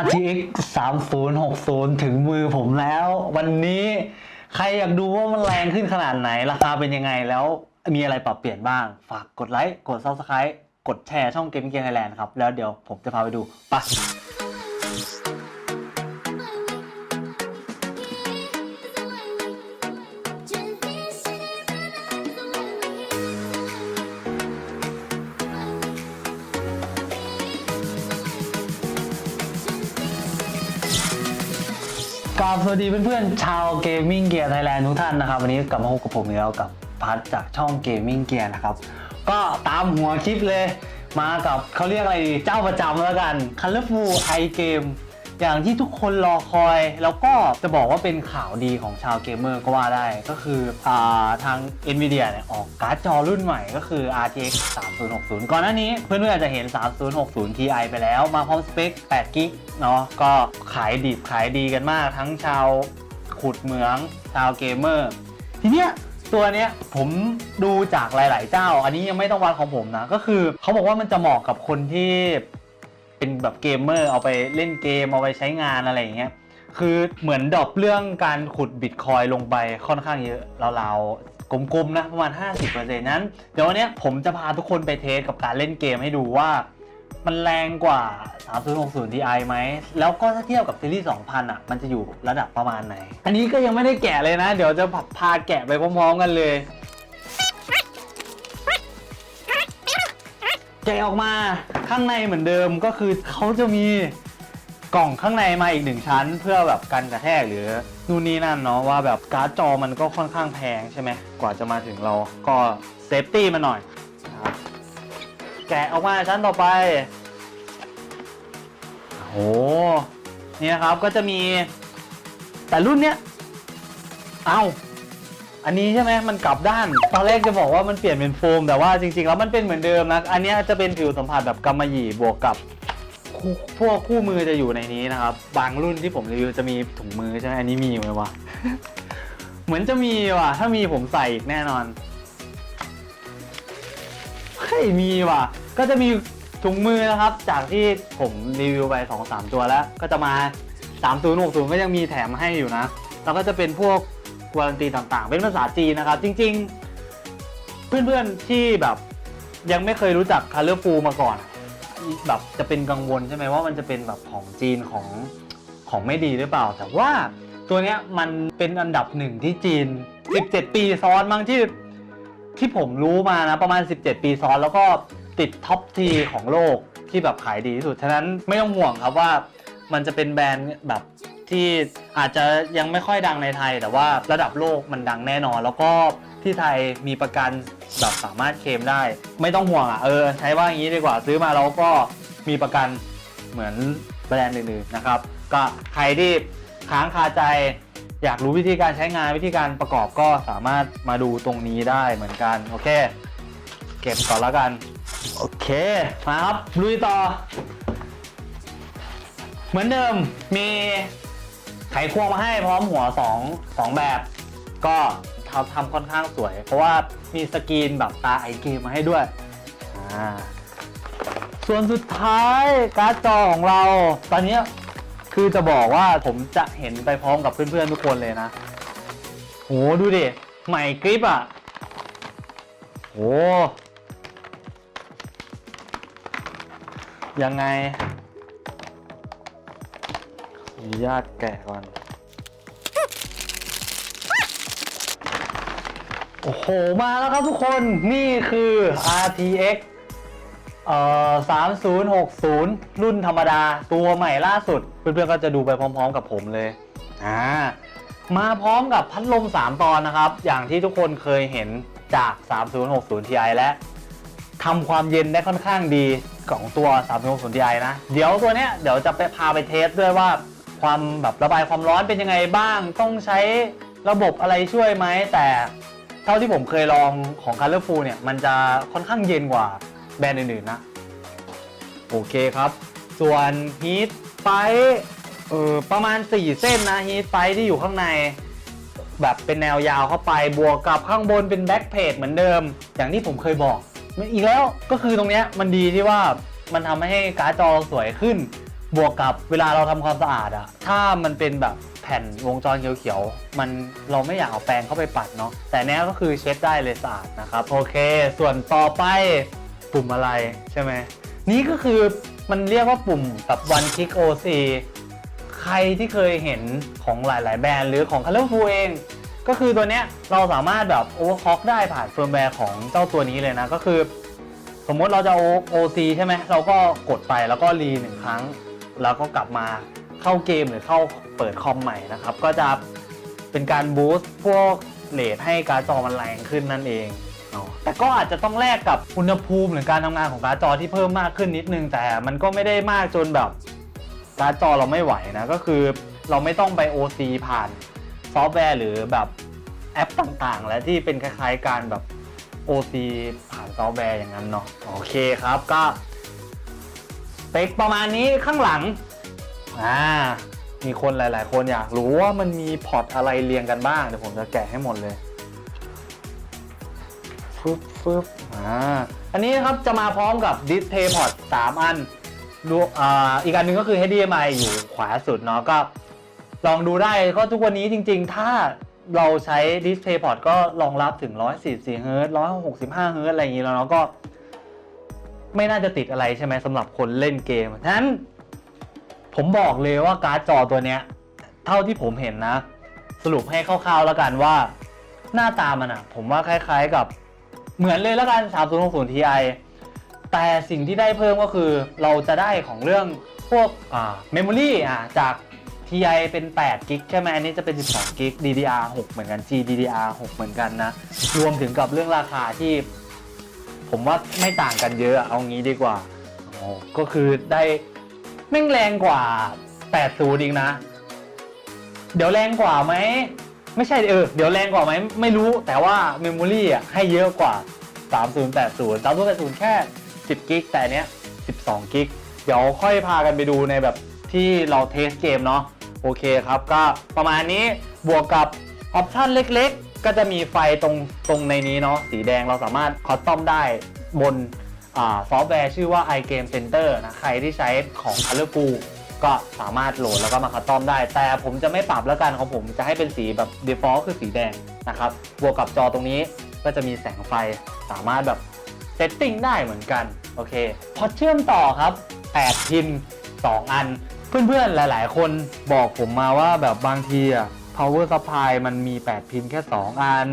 RTX 3060 ถึงมือผมแล้ว วันนี้ใครอยากดูว่ามันแรงขึ้นขนาดไหน ราคาเป็นยังไงแล้วมีอะไรปรับเปลี่ยนบ้าง ฝากกดไลค์ กด Subscribe กดแชร์ช่องเกมเกียร์ไทยแลนด์ครับ แล้วเดี๋ยวผมจะพาไปดูไป วัสดีเพื่อนๆ ชาวเกมมิ่งเกียร์ไทยแลนด์ทุกท่านนะครับ วันนี้กลับมาพบกับผมอีกแล้วกับพัทจากช่องเกมมิ่งเกียร์นะครับ ก็ตามหัวคลิปเลย มากับเขาเรียกอะไรดีเจ้าประจำแล้วกัน Colorful i Game อย่างที่ทุกคนรอคอย แล้วก็จะบอกว่าเป็นข่าวดีของชาวเกมเมอร์ก็ว่าได้ก็คืออาทาง Nvidia เนี่ยออกการ์ดจอรุ่นใหม่ก็คือ RTX 3060 ก่อนหน้านี้เพื่อนๆอาจจะเห็น 3060 Ti ไปแล้ว มาพร้อมสเปค8กิกเนาะก็ขายดิบขายดีกันมากทั้งชาวขุดเหมืองชาวเกมเมอร์ ทีเนี้ยตัวเนี้ยผมดูจากหลาย ๆ เจ้า อันนี้ยังไม่ต้องวัดของผมนะ ก็คือเขาบอกว่ามันจะเหมาะกับคนที่ เป็นแบบเกมเมอร์เอาไปเล่นเกมเอาไปใช้งานอะไรอย่างเงี้ยคือเหมือนดรอปเรื่องการขุดบิตคอยลงไปค่อนข้างเยอะราวๆกลมๆนะประมาณ 50%นั้นเดี๋ยววันเนี้ยผมจะพาทุกคนไปเทสกับการเล่นเกมให้ดูว่า มันแรงกว่า 3060 Ti ไหม แล้วก็ถ้าเทียบกับซีรีส์ 2000 อะ มันจะอยู่ระดับประมาณไหน อันนี้ก็ยังไม่ได้แกะเลยนะ เดี๋ยวจะพาแกะไปพร้อมๆกันเลย แกะออกมาข้างในเหมือนเดิมก็คือเขาจะมีกล่องข้างในมาอีกหนึ่งชั้น เพื่อแบบกันกระแทกหรือนู่นนี่นั่นเนาะว่าแบบการ์ดจอมันก็ค่อนข้างแพงใช่ไหมกว่าจะมาถึงเราก็เซฟตี้มาหน่อยนะครับแกะออกมาชั้นต่อไปโอ้โหเนี่ยครับก็จะมีแต่รุ่นเนี้ยเอ้า อันนี้ใช่ไหมมันกลับด้าน ตอนแรกจะบอกว่ามันเปลี่ยนเป็นโฟม แต่ว่าจริงๆแล้วมันเป็นเหมือนเดิมนะ อันนี้จะเป็นผิวสัมผัสแบบกำมะหยี่บวกกับคู่พวกคู่มือจะอยู่ในนี้นะครับ บางรุ่นที่ผมรีวิวจะมีถุงมือใช่ไหมอันนี้มีอยู่ไหมวะ เหมือนจะมีว่ะ ถ้ามีผมใส่อีกแน่นอนเฮ้ยมีว่ะ ก็จะมีถุงมือนะครับ จากที่ผมรีวิวไป2อสตัวแล้ว ก็จะมา 3060 ก็ยังมีแถมให้อยู่นะ แล้วก็จะเป็นพวก วารันตีต่างๆ เป็นภาษาจีนนะครับ จริง ๆ เพื่อนๆที่แบบยังไม่เคยรู้จักคาร์เลอร์ฟูมาก่อน แบบจะเป็นกังวลใช่ไหมว่ามันจะเป็นแบบของจีนของของไม่ดีหรือเปล่า แต่ว่าตัวเนี้ยมันเป็นอันดับหนึ่งที่จีน 17 ปีซ้อนมั้งที่ที่ผมรู้มานะประมาณ 17 ปีซ้อนแล้วก็ติดท็อปทีของโลกที่แบบขายดีที่สุด ฉะนั้นไม่ต้องห่วงครับว่ามันจะเป็นแบรนด์แบบ ที่อาจจะยังไม่ค่อยดังในไทย แต่ว่าระดับโลกมันดังแน่นอน แล้วก็ที่ไทยมีประกันแบบสามารถเคลมได้ ไม่ต้องห่วงอะเออใช้ว่าอย่างนี้ดีกว่าซื้อมาแล้วก็มีประกันเหมือนแบรนด์อื่นๆนะครับ ก็ใครที่ค้างคาใจอยากรู้วิธีการใช้งานวิธีการประกอบก็สามารถมาดูตรงนี้ได้เหมือนกัน โอเค เก็บก่อนแล้วกัน โอเคมาครับลุยต่อ เหมือนเดิมมี ไขควงมาให้พร้อมหัว2 2แบบ ก็ทำทำค่อนข้างสวย เพราะว่ามีสกรีนแบบตาไอเกมมาให้ด้วยอ่าส่วนสุดท้ายการ์ดจอของเรา ตอนนี้คือจะบอกว่าผมจะเห็นไปพร้อมกับเพื่อนๆทุกคนเลยนะโหดูดิ ใหม่กริปอะโหยังไง อนุญาตแกะก่อน โอ้โห มาแล้วครับทุกคน นี่คือ RTX เอ่อ3060 รุ่นธรรมดา ตัวใหม่ล่าสุด เพื่อนๆก็จะดูไปพร้อมๆกับผมเลย อ่า มาพร้อมกับพัดลม 3 ตอนนะครับ อย่างที่ทุกคนเคยเห็นจาก 3060 Ti และทำความเย็นได้ค่อนข้างดีของตัว 3060 Ti นะ เดี๋ยวตัวเนี้ยเดี๋ยวจะไปพาไปเทสด้วยว่า ความแบบระบายความร้อนเป็นยังไงบ้าง ต้องใช้ระบบอะไรช่วยไหม แต่เท่าที่ผมเคยลองของ Colorful เนี่ย มันจะค่อนข้างเย็นกว่าแบรนด์อื่นๆนะ โอเคครับ ส่วน Heat ไฟเออประมาณ 4 เส้นนะ Heat ไฟที่อยู่ข้างใน แบบเป็นแนวยาวเข้าไปบวกกับข้างบนเป็นแบ็กเพจเหมือนเดิม อย่างที่ผมเคยบอกอีกแล้วก็คือตรงเนี้ยมันดีที่ว่ามันทำให้การ์ดจอสวยขึ้น บวกกับเวลาเราทำความสะอาดอะถ้ามันเป็นแบบแผ่นวงจรเขียวๆ มันเราไม่อยากเอาแปรงเข้าไปปัดเนาะ แต่เนี้ยก็คือเช็ดได้เลยสะอาดนะครับ โอเค ส่วนต่อไปปุ่มอะไรใช่ไหม นี่ก็คือมันเรียกว่าปุ่มแบบ one click OC ใครที่เคยเห็นของหลายๆ แบรนด์หรือของ Colorful เอง ก็คือตัวเนี้ยเราสามารถแบบ overclock ได้ผ่านเฟิร์มแวร์ของเจ้าตัวนี้เลยนะ ก็คือ สมมติเราจะ O- OC ใช่ไหม เราก็กดไปแล้วก็รีหนึ่งครั้ง แล้วก็กลับมาเข้าเกมหรือเข้าเปิดคอมใหม่นะครับ ก็จะเป็นการบูสต์พวกเลทให้การ์ดจอมันแรงขึ้นนั่นเองเนาะแต่ก็อาจจะต้องแลกกับอุณหภูมิหรือการทำงานของการ์ดจอที่เพิ่มมากขึ้นนิดนึง แต่มันก็ไม่ได้มากจนแบบการ์ดจอเราไม่ไหวนะ ก็คือเราไม่ต้องไป OC ผ่านซอฟต์แวร์หรือแบบแอปต่างๆ และที่เป็นคล้ายๆการแบบ OC ผ่านซอฟต์แวร์อย่างนั้นเนาะโอเคครับก็ เปคประมาณนี้ข้างหลังอ่ามีคนหลาย ๆ คนอยากรู้ว่ามันมีพอร์ตอะไรเรียงกันบ้างเดี๋ยวผมจะแกะให้หมดเลยฟึบฟึบอ่าอันนี้นะครับจะมาพร้อมกับ Display Port 3 อันดูอ่าอีกอันหนึงก็คือ HDMI อยู่ขวาสุดเนาะก็ ลองดูได้ก็ทุกวันนี้จริง ๆ ถ้าเราใช้ Display Port ก็รองรับถึง 144 h z 165 h z อะไรอย่างนี้แล้วเนาะก็ ไม่น่าจะติดอะไรใช่ไหมสำหรับคนเล่นเกมฉะนั้น ผมบอกเลยว่าการ์ดจอตัวเนี้ย เท่าที่ผมเห็นนะ สรุปให้คร่าวๆแล้วกันว่า หน้าตามันอะผมว่าคล้ายๆกับเหมือนเลยแล้วกัน 3060 Ti แต่สิ่งที่ได้เพิ่มก็คือเราจะได้ของเรื่องพวกอ่าเมมโมรี่อ่าจาก TI เป็น8กิกใช่ไหมอันนี้จะเป็น 12กิก DDR 6 เหมือนกัน GDDR 6 เหมือนกันนะ รวมถึงกับเรื่องราคาที่ ผมว่าไม่ต่างกันเยอะเอางี้ดีกว่าโอ้ก็คือได้แม่งแรงกว่า 80อีกนะ เดี๋ยวแรงกว่าไหม ไม่ใช่เออ เดี๋ยวแรงกว่าไหมไม่รู้ แต่ว่าเมมโมรี่อะให้เยอะกว่า 3080 3080 แค่ 10 กิก แต่เนี้ย 12 กิก เดี๋ยวค่อยพากันไปดูในแบบที่เราเทสเกมเนาะ โอเคครับ ก็ประมาณนี้ บวกกับออปชันเล็กๆ ก็จะมีไฟตรงตรงในนี้เนาะสีแดงเราสามารถคอสตอมได้บนอซอฟต์แวร์ชื่อว่า iGame Center นะใครที่ใช้ของ Colorful ก็สามารถโหลดแล้วก็มาคัสตอมได้ แต่ผมจะไม่ปรับแล้วกันของผมจะให้เป็นสีแบบ default คือสีแดงนะครับบวกกับจอตรงนี้ก็จะมีแสงไฟสามารถแบบเซตติ้งได้เหมือนกันโอเคพอเชื่อมต่อครับ8พิน 2 อัน เพื่อนๆหลาย ๆ คนบอกผมมาว่าแบบบางทีอะ power supply มันมี 8 พินแค่ 2 อัน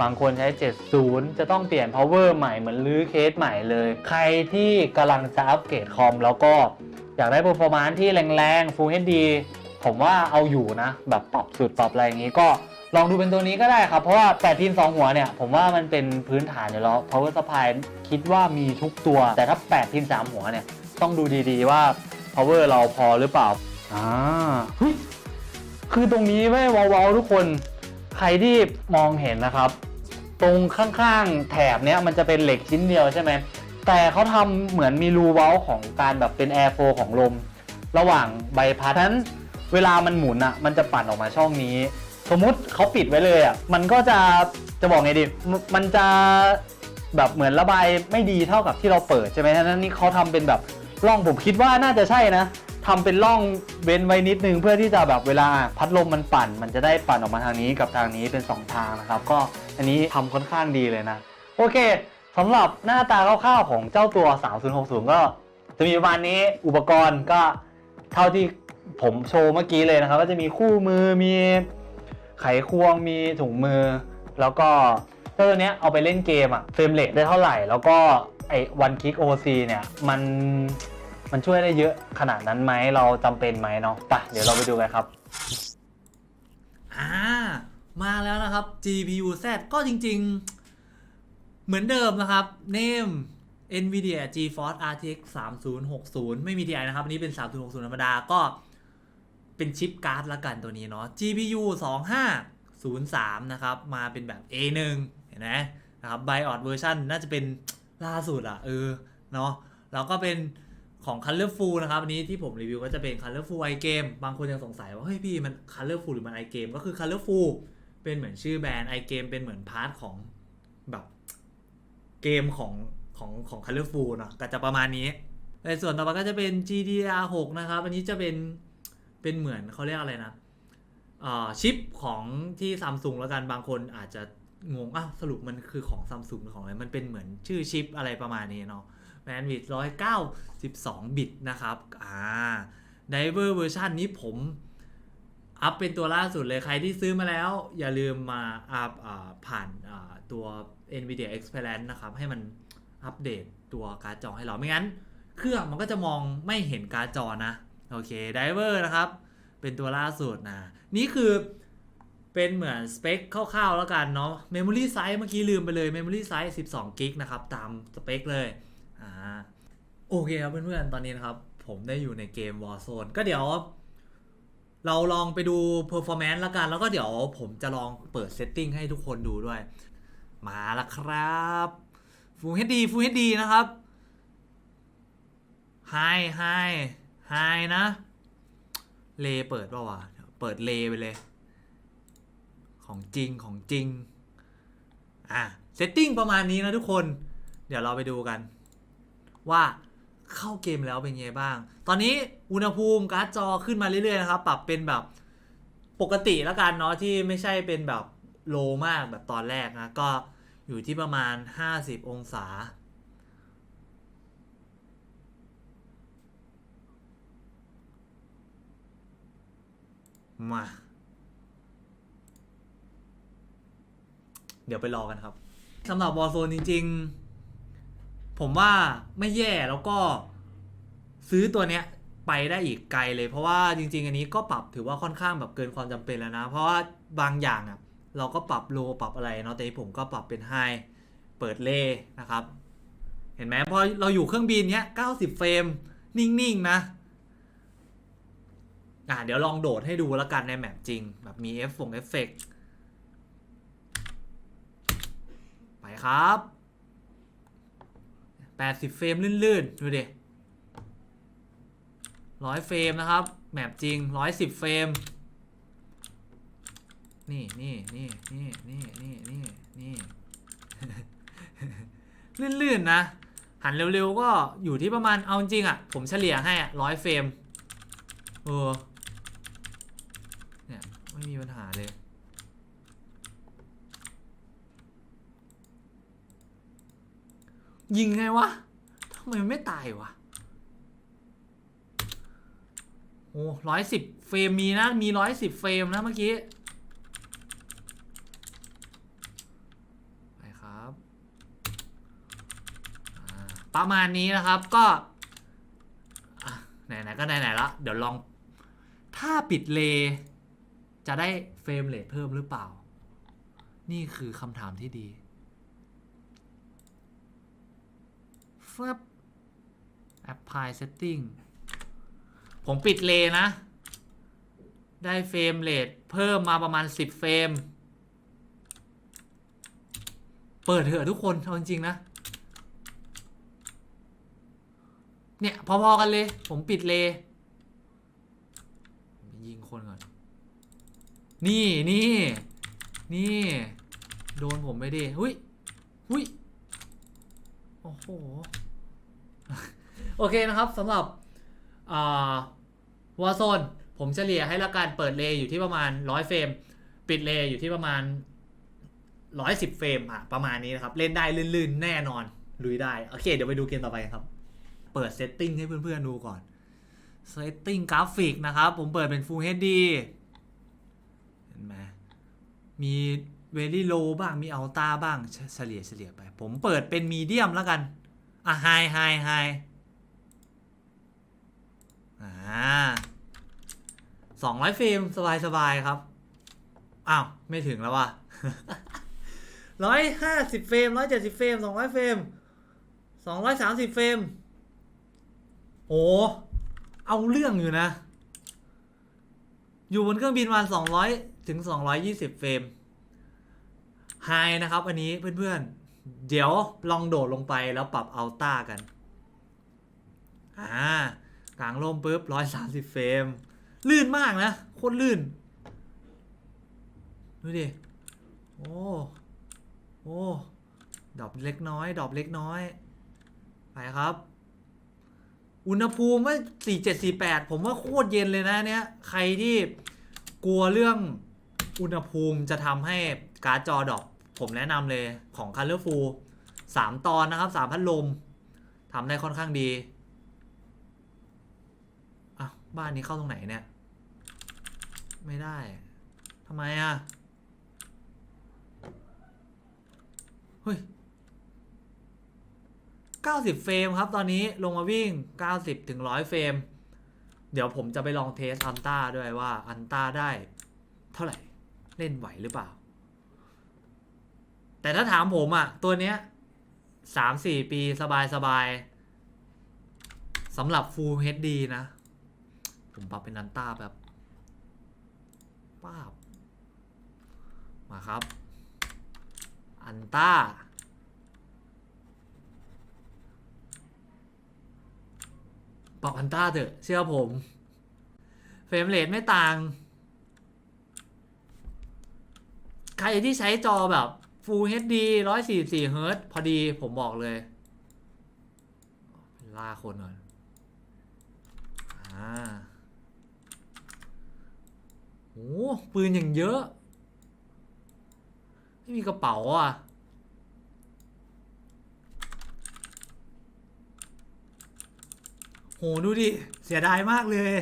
บางคนใช้ 70 จะต้องเปลี่ยน power ใหม่เหมือนรื้อเคสใหม่เลย ใครที่กำลังจะอัปเกรดคอมแล้วก็อยากได้ performance ที่แรงๆ Full HD ผมว่าเอาอยู่นะ แบบปรับสุดปรับอะไรอย่างนี้ก็ลองดูเป็นตัวนี้ก็ได้ครับ เพราะว่า 8 พิน 2 หัวเนี่ย ผมว่ามันเป็นพื้นฐานอยู่แล้ว power supply คิดว่ามีทุกตัว แต่ถ้า 8 พิน 3 หัวเนี่ย ต้องดูดีๆว่า power เราพอหรือเปล่าอ่าเฮ้ย คือตรงนี้ไม่เว้าวๆทุกคนใครที่มองเห็นนะครับ ตรงข้างๆแถบเนี้ยมันจะเป็นเหล็กชิ้นเดียวใช่ไหมแต่เขาทำเหมือนมีรูเว้าของการแบบเป็นแอร์โฟของลม ระหว่างใบพัดนั้นเวลามันหมุนอะ มันจะปั่นออกมาช่องนี้ สมมุติเขาปิดไว้เลยอะ มันก็จะจะบอกไงดี มันจะแบบเหมือนระบายไม่ดีเท่ากับที่เราเปิดใช่ไหมฉะนั้นนี่เขาทำเป็นแบบร่องผมคิดว่าน่าจะใช่นะ ทำเป็นร่องเว้นไว้นิดนึง เพื่อที่จะแบบเวลาพัดลมมันปั่น มันจะได้ปั่นออกมาทางนี้กับทางนี้เป็นสองทางนะครับ ก็อันนี้ทำค่อนข้างดีเลยนะ โอเคสำหรับหน้าตาคร่าวๆของเจ้าตัว 3060 ก็จะมีประมาณนี้อุปกรณ์ก็เท่าที่ผมโชว์เมื่อกี้เลยนะครับ ก็จะมีคู่มือมีไขควงมีถุงมือ แล้วก็เจ้าตัวเนี้ยเอาไปเล่นเกมอะเฟรมเรทได้เท่าไหร่ แล้วก็ไอ้วันคิกโอซีเนี่ยมัน มันช่วยได้เยอะขนาดนั้นไหมเราจำเป็นไหมเนาะไปเดี๋ยวเราไปดูกันครับ อ่ามาแล้วนะครับ GPU Z ก็จริงๆ เหมือนเดิมนะครับ name NVIDIA GeForce RTX 3060 ไม่มี TI นะครับ อันนี้เป็น 3060 ธรรมดาก็เป็นชิปการ์ดละกันตัวนี้เนาะ GPU 2503 นะครับ มาเป็นแบบ A1 เห็นไหมนะครับ BIOS version น่าจะเป็นล่าสุดอะเออ เนาะแล้วก็เป็น ของ Colorful นะครับอันนี้ที่ผมรีวิวก็จะเป็น Colorful iGame บางคนยังสงสัยว่าเฮ้ยพี่มัน Colorful หรือมัน iGame ก็คือ Colorful เป็นเหมือนชื่อแบรนด์ iGame เป็นเหมือนพาร์ทของแบบเกมของของของ Colorful เนาะก็จะประมาณนี้ในส่วนต่อไปก็จะเป็น GDR6 นะครับ อันนี้จะเป็นเป็นเหมือนเขาเรียกอะไรนะอ่อชิปของที่ซัมซุงแล้วกันบางคนอาจจะงงอ้าวสรุปมันคือของซัมซุงหรือของอะไร มันเป็นเหมือนชื่อชิปอะไรประมาณนี้เนาะ แบนวิด์วิดต์192บิตนะครับอ่าไดเวอร์เวอร์ชันนี้ผมอัพเป็นตัวล่าสุดเลยใครที่ซื้อมาแล้ว อย่าลืมมาอัพผ่านตัว NVIDIA Experience นะครับ ให้มันอัปเดตตัวการ์ดจอให้เราไม่งั้น เครื่องมันก็จะมองไม่เห็นการ์ดจอนะ โอเคไดเวอร์นะครับ เป็นตัวล่าสุดนะ นี่คือเป็นเหมือนสเปคคร่าวๆแล้วกันเนาะ Memory Size เมื่อกี้ลืมไปเลย Memory Size 12 g b นะครับ ตามสเปคเลย อ่าโอเคครับเพื่อนๆ ตอนนี้นะครับ ผมได้อยู่ในเกม Warzone ก็เดี๋ยว เราลองไปดู performance ล้วกัน แล้วก็เดี๋ยวผมจะลองเปิด setting ให้ทุกคนดูด้วย มาแล้วครับ Full HD Full HD นะครับ High High High นะ เลเปิดป่าวะเปิดเลไปเลย ของจริงของจริง อะ setting ประมาณนี้นะทุกคน เดี๋ยวเราไปดูกัน ว่าเข้าเกมแล้วเป็นไงบ้าง ตอนนี้อุณหภูมิการ์ดจอขึ้นมาเรื่อยๆนะครับ ปรับเป็นแบบปกติแล้วกันเนาะที่ไม่ใช่เป็นแบบโลมากแบบตอนแรกนะ ก็อยู่ที่ประมาณ 50 องศา มา เดี๋ยวไปรอกันครับสำหรับวอ r z โซนจริง ๆ ผมว่าไม่แย่แล้วก็ซื้อตัวเนี้ยไปได้อีกไกลเลย เพราะว่าจริง ๆ อันนี้ก็ปรับถือว่าค่อนข้างแบบเกินความจำเป็นแล้วนะ เพราะว่าบางอย่างอะเราก็ปรับโลปรับอะไรเนาะแต่ผมก็ปรับเป็นไฮเปิดเล่นะครับ เห็นไหมพอเราอยู่เครื่องบินเนี้ย90 เฟรม นิ่ง ๆ นะอะเดี๋ยวลองโดดให้ดูแล้วกันในแมปจริง แบบมีเอฟฟงเอฟเฟกไปครับ 80 เฟรมลื่นๆ ดูดิร้อยเฟรมนะครับ แมปจริง110เฟรม นี่นี่นี่นี่นี่นี่นี่นี่ลื่นๆนะ หันเร็วๆ ก็อยู่ที่ประมาณเอาจริงอะ ผมเฉลี่ยให้อะร้อยเฟรม เออ เนี่ย ไม่มีปัญหาเลย ยิงไงวะทำไมมันไม่ตายวะโอ้ร้อยสิบเฟรมมีนะ มีร้อยสิบเฟรมนะเมื่อกี้ ไปครับ ประมาณนี้นะครับก็ไหนๆก็ไหนๆละเดี๋ยวลอง ถ้าปิดเล จะได้เฟรมเรทเพิ่มหรือเปล่า นี่คือคำถามที่ดี ฟึบ apply setting ผมปิดเลนะ ได้เฟรมเรทเพิ่มมาประมาณ 10 เฟรม เปิดเถอะทุกคนเอาจริงๆนะ เนี่ยพอๆกันเลย ผมปิดเลยิงคนก่อน นี่นี่นี่ โดนผมไปดิ หุยหุยโอ้โห โอเคนะครับสำหรับอ่าวอร์โซนผมเฉลี่ยให้ละกันเปิดเลย์อยู่ที่ประมาณ 100 เฟรม ปิดเลย์อยู่ที่ประมาณ 110 เฟรมอะประมาณนี้นะครับ เล่นได้ลื่นๆ แน่นอนลุยได้ โอเค เดี๋ยวไปดูเกมต่อไปครับ เปิดเซตติ้งให้เพื่อนๆดูก่อนเซตติ้งกราฟิกนะครับ ผมเปิดเป็น Full HD เห็นไหมมี Very Low บ้างมี Ultra บ้างเฉลี่ยเฉลี่ยไป ผมเปิดเป็น Medium แล้วกัน อะ High High High อ่าสองร้อยเฟรมสบายสบายครับ อ้าว ไม่ถึงแล้วว่ะร้อยห้าสิบเฟรมร้อยเจ็ดสิบเฟรมสองร้อยเฟรมสองร้อยสามสิบเฟรมโอ้เอาเรื่องอยู่นะ อยู่บนเครื่องบินวัน200ถึง220เฟรมไฮนะครับ อันนี้เพื่อนๆ เดี๋ยวลองโดดลงไปแล้วปรับอัลต้ากัน อ่ากลางร่มปุ๊บ130เฟรม ลื่นมากนะ โคตรลื่น ดูดิ โอ้ โอ้ดอปเล็กน้อย ดอปเล็กน้อย ไปครับ อุณหภูมิว่า4748ผมว่าโคตรเย็นเลยนะเนี่ยใครที่กลัวเรื่องอุณหภูมิจะทำให้การ์ดจอดอป ผมแนะนำเลยของ Colorful 3 ตอนนะครับ 3 พัดลมทำได้ค่อนข้างดีอะบ้านนี้เข้าตรงไหนเนี่ย ไม่ได้ทำไมอะ เฮ้ย 90 เฟรมครับตอนนี้ลงมาวิ่ง 90 ถึง 100 เฟรม เดี๋ยวผมจะไปลองเทสอันต้าด้วยว่าอันต้าได้ เท่าไหร่ เล่นไหวหรือเปล่า แต่ถ้าถามผมอะ่ะ ตัวเนี้ย3-4ปีสบายสบายๆสำหรับ Full HD นะ ผมปรับเป็นอันต้าแบบป้าบ มาครับ อันต้า ปรับอันต้าเถอะ เชื่อผม เฟรมเรทไม่ต่าง ใครที่ใช้จอแบบ Full HD 144เฮิร์ตพอดีผมบอกเลย ล่าคนก่อนอ่าโอ้ปืนอย่างเยอะ ไม่มีกระเป๋าอะโหดูดิ เสียดายมากเลย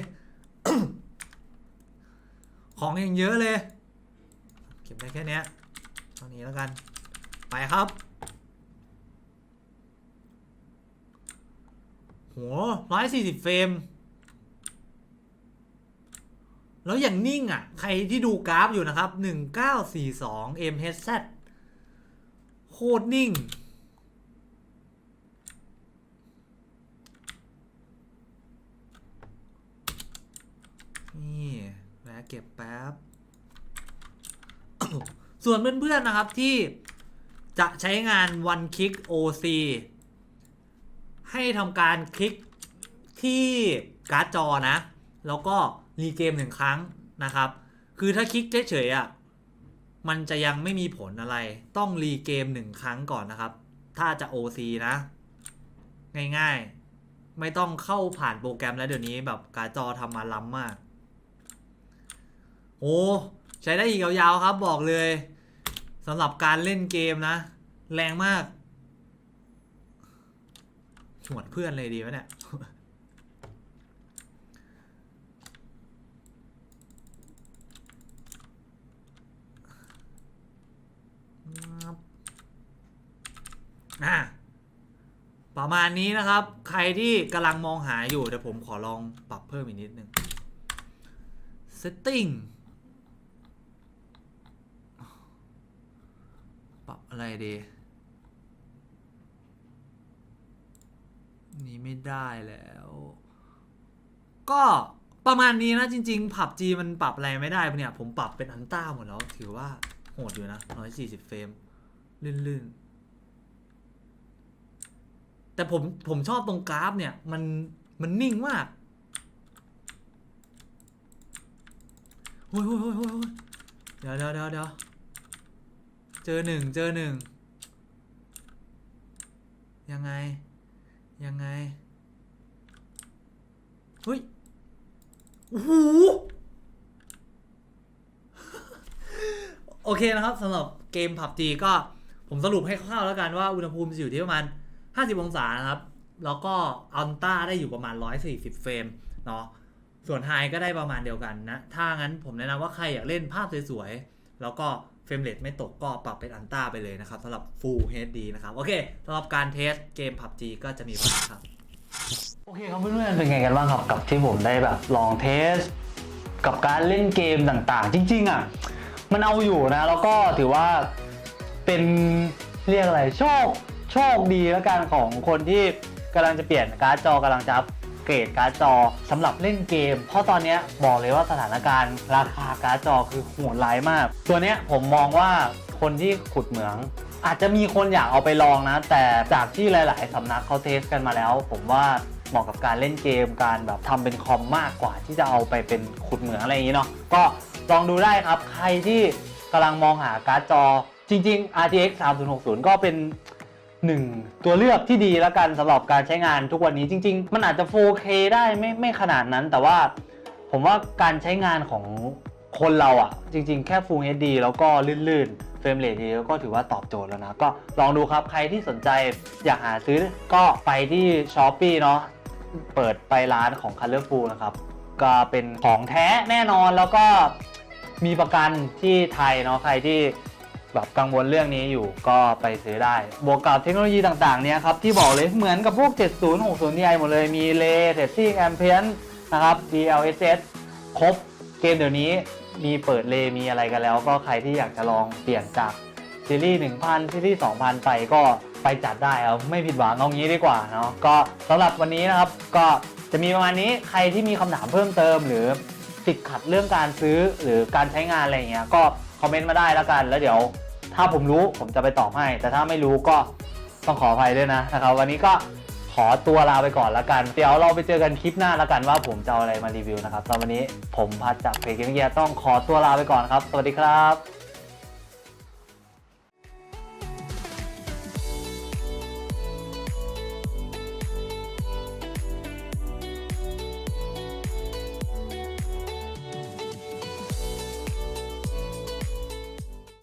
ของอย่างเยอะเลย เก็บได้แค่นี้ ยเท่านี้แล้วกัน ไปครับโหร้อยสี่สิบเฟรม แล้วอย่างนิ่งอะ ใครที่ดูกราฟอยู่นะครับ 1942 MHz โคตรนิ่ง นี่แวะเก็บแป๊บ ส่วนเพื่อนๆนะครับที่จะใช้งาน One Click OC ให้ทำการคลิกที่การ์ดจอนะ แล้วก็รีเกมหนึ่งครั้งนะครับ คือถ้าคลิกเฉยๆอะมันจะยังไม่มีผลอะไร ต้องรีเกมหนึ่งครั้งก่อนนะครับ ถ้าจะ OC นะ ง่ายๆ ไม่ต้องเข้าผ่านโปรแกรมแล้วเดี๋ยวนี้แบบการ์ดจอทำมาล้ำมาก โอ้ใช้ได้อีกยาวๆครับบอกเลย สำหรับการเล่นเกมนะ แรงมากหวดเพื่อนเลยดีวะเนี่ยอะประมาณนี้นะครับ ใครที่กำลังมองหาอยู่ เดี๋ยวผมขอลองปรับเพิ่มอีกนิดนึง setting ปรับอะไรดีนี่ไม่ได้แล้ว ก็ประมาณนี้นะจริง ๆ ผับจีมันปรับอะไรไม่ได้เนี่ย ผมปรับเป็นอันต้าหมดแล้ว ถือว่าโหดอยู่นะ 140 เฟรม ลื่นๆ แต่ผมผมชอบตรงกราฟเนี่ย มันมันนิ่งมากโอ้ยโอ้ยโอ้ยโอ้ยโอ้ยเดี๋ยวเดี๋ยวเดี๋ยว เจอหนึ่งเจอหนึ่งยังไง ยังไงเฮ้ยโอ้โหโอเคนะครับสำหรับเกม PUBG ก็ผมสรุปให้คร่าวๆแล้วกันว่าอุณหภูมิจะอยู่ที่ประมาณ 50 องศานะครับ แล้วก็อัลต้าได้อยู่ประมาณ 140 เฟรมเนาะส่วนไฮก็ได้ประมาณเดียวกันนะ ถ้างั้นผมแนะนำว่าใครอยากเล่นภาพสวยๆ แล้วก็ เฟรมเรทไม่ตกก็ปรับเป็นอันต้าไปเลยนะครับสำหรับ Full HD นะครับ โอเคสำหรับการเทสเกม PUBG ก็จะมีประมาณครับ โอเคครับเพื่อนๆเป็นไงกันบ้างครับกับที่ผมได้แบบลองเทส กับการเล่นเกมต่างๆ จริง ๆ อะ มันเอาอยู่นะ แล้วก็ถือว่าเป็นเรียกอะไรโชคโชคดีแล้วกันของคนที่กำลังจะเปลี่ยนการ์ดจอกำลังจะอัป เกรดการ์ดจอสำหรับเล่นเกม เพราะตอนนี้บอกเลยว่าสถานการณ์ราคาการ์ดจอคือโหดร้ายมาก ตัวเนี้ยผมมองว่าคนที่ขุดเหมือง อาจจะมีคนอยากเอาไปลองนะ แต่จากที่หลาย ๆสำนักเขาเทสกันมาแล้ว ผมว่าเหมาะกับการเล่นเกมการแบบทำเป็นคอมมากกว่าที่จะเอาไปเป็นขุดเหมืองอะไรอย่างนี้เนาะก็ลองดูได้ครับใครที่กำลังมองหาการ์ดจอจริง ๆ RTX 3060 ก็เป็น หนึ่งตัวเลือกที่ดีแล้วกันสำหรับการใช้งานทุกวันนี้จริง ๆ มันอาจจะ 4K ได้ไม่ไม่ขนาดนั้น แต่ว่าผมว่าการใช้งานของคนเราอะ่ะ จริง ๆ แค่ Full HD แล้วก็ลื่นๆเฟรมเรทดีแล้วก็ถือว่าตอบโจทย์แล้วนะ ก็ลองดูครับใครที่สนใจอยากหาซื้อก็ไปที่ s h o p e e เนาะเปิดไปร้านของ Colorful นะครับก็เป็นของแท้แน่นอนแล้วก็มีประกันที่ไทยเนาะใครที่ แบบกังวลเรื่องนี้อยู่ก็ไปซื้อได้ บวกกับเทคโนโลยีต่างๆเนี่ยครับ ที่บอกเลยเหมือนกับพวก 70 60 Ti หมดเลยมีเลเทสซิ่งแอมเพียนนะครับ DLSS ครบเกมเดี๋ยวนี้มีเปิดเลมีอะไรกันแล้ว ก็ใครที่อยากจะลองเปลี่ยนจากซีรีส์ 1000 ซีรีส์ 2000 ไปก็ไปจัดได้ครับไม่ผิดหวังเอางี้ดีกว่าเนาะก็สำหรับวันนี้นะครับก็จะมีประมาณนี้ใครที่มีคำถามเพิ่มเติมหรือติดขัดเรื่องการซื้อหรือการใช้งานอะไรเงี้ยก็ คอมเมนต์มาได้แล้วกัน แล้วเดี๋ยว ถ้าผมรู้ผมจะไปตอบให้ แต่ถ้าไม่รู้ก็ต้องขออภัยด้วยนะนะครับ วันนี้ก็ขอตัวลาไปก่อนแล้วกัน เดี๋ยวเราไปเจอกันคลิปหน้าแล้วกันว่าผมจะเอาอะไรมารีวิวนะครับสำหรับวันนี้ผมพัดจากเพจเกมเกียร์ต้องขอตัวลาไปก่อนครับ สวัสดีครับ